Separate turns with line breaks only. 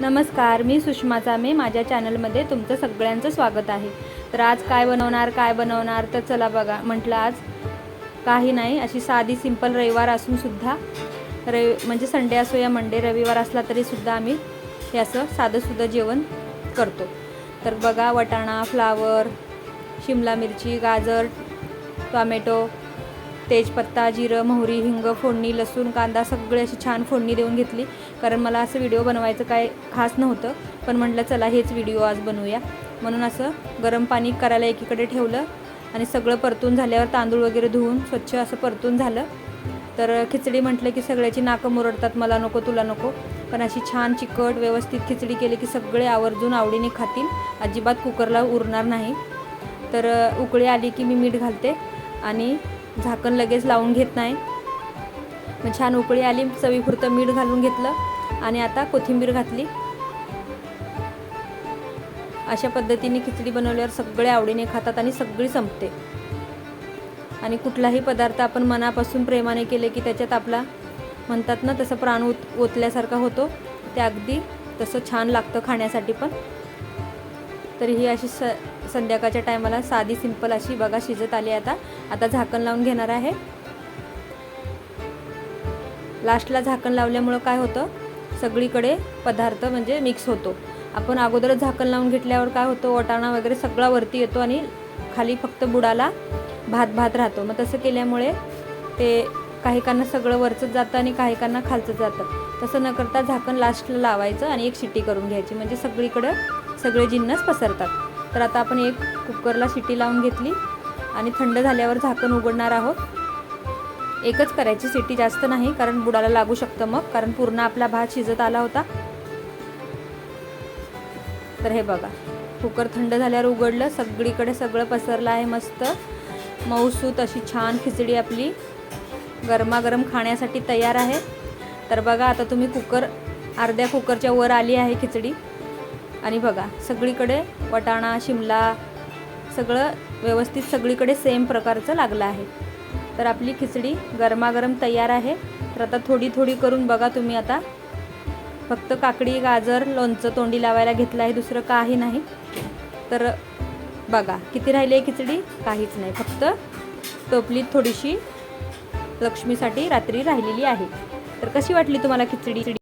नमस्कार मी सुषमा चामे. माझ्या चॅनलमध्ये तुमचं सगळ्यांचं स्वागत आहे. तर आज काय बनवणार काय बनवणार तर चला बघा. म्हटलं आज काही नाही अशी साधी सिंपल रविवार असूनसुद्धा रवि म्हणजे संडे असो या मंडे रविवार असला तरीसुद्धा आम्ही हे असं साधंसुद्धा जेवण करतो. तर बघा वटाणा फ्लावर शिमला मिरची गाजर टॉमॅटो तेजपत्ता जिरं मोहरी हिंग फोडणी लसूण कांदा सगळे अशी छान फोडणी देऊन घेतली. कारण मला असं व्हिडिओ बनवायचं काय खास नव्हतं. पण म्हटलं चला हेच व्हिडिओ आज बनवूया. म्हणून असं गरम पाणी करायला एकीकडे ठेवलं आणि सगळं परतून झाल्यावर तांदूळ वगैरे धुवून स्वच्छ असं परतून झालं. तर खिचडी म्हटलं की सगळ्याची नाकं मुरडतात मला नको तुला नको. पण अशी छान चिकट व्यवस्थित खिचडी केली की सगळे आवर्जून आवडीने खातील. अजिबात कुकरला उरणार नाही. तर उकळी आली की मी मीठ घालते आणि झाकण लगेच लावून घेत नाही. मग छान उकळी आली चवीपुरतं मीठ घालून घेतलं आणि आता कोथिंबीर घातली. अशा पद्धतीने खिचडी बनवल्यावर सगळे आवडीने खातात आणि सगळी संपते. आणि कुठलाही पदार्थ आपण मनापासून प्रेमाने केले की त्याच्यात आपला म्हणतात ना तसं प्राण ओत ओतल्यासारखा होतो. ते अगदी तसं छान लागतं खाण्यासाठी पण. तर ही अशी स संध्याकाळच्या टायमाला साधी सिंपल अशी बघा शिजत आली आता. आता झाकण लावून घेणार आहे. लास्टला झाकण लावल्यामुळं काय होतं? सगळीकडे पदार्थ म्हणजे मिक्स होतो. आपण अगोदरच झाकण लावून घेतल्यावर काय होतं? वटाणा वगैरे सगळा वरती येतो आणि खाली फक्त बुडाला भात भात राहतो. मग तसं केल्यामुळे ते काहीकांना सगळं वरचंच जातं आणि काहीकांना खालचं जातं. तसं न करता झाकण लास्टला लावायचं आणि एक शिट्टी करून घ्यायची. म्हणजे सगळीकडं सगळे जिन्नस पसरतात. तर आता आपण एक कुकरला शिटी लावून घेतली आणि थंड झाल्यावर झाकण उघडणार आहोत. एकच करायची सिटी जास्त नाही कारण बुडाला लागू शकतं मग कारण पूर्ण आपला भात शिजत आला होता. तर हे बघा कुकर थंड झाल्यावर उघडलं सगळीकडे सगळं पसरलं आहे मस्त. मऊसूत अशी छान खिचडी आपली गरमागरम खाण्यासाठी तयार आहे. तर बघा आता तुम्ही कुकर अर्ध्या कुकरच्या वर आली आहे खिचडी. आणि बघा सगळीकडे वटाणा शिमला सगळं व्यवस्थित सगळीकडे सेम प्रकारचं लागलं आहे. तर आपली खिचडी गरमागरम तयार आहे. तर आता थोडी थोडी करून बघा तुम्ही आता. फक्त काकडी गाजर लोणचं तोंडी लावायला घेतलं आहे दुसरं काही नाही. तर बघा किती राहिली आहे खिचडी? काहीच नाही. फक्त टोपलीत थोडीशी लक्ष्मीसाठी रात्री राहिलेली आहे. तर कशी वाटली तुम्हाला खिचडी?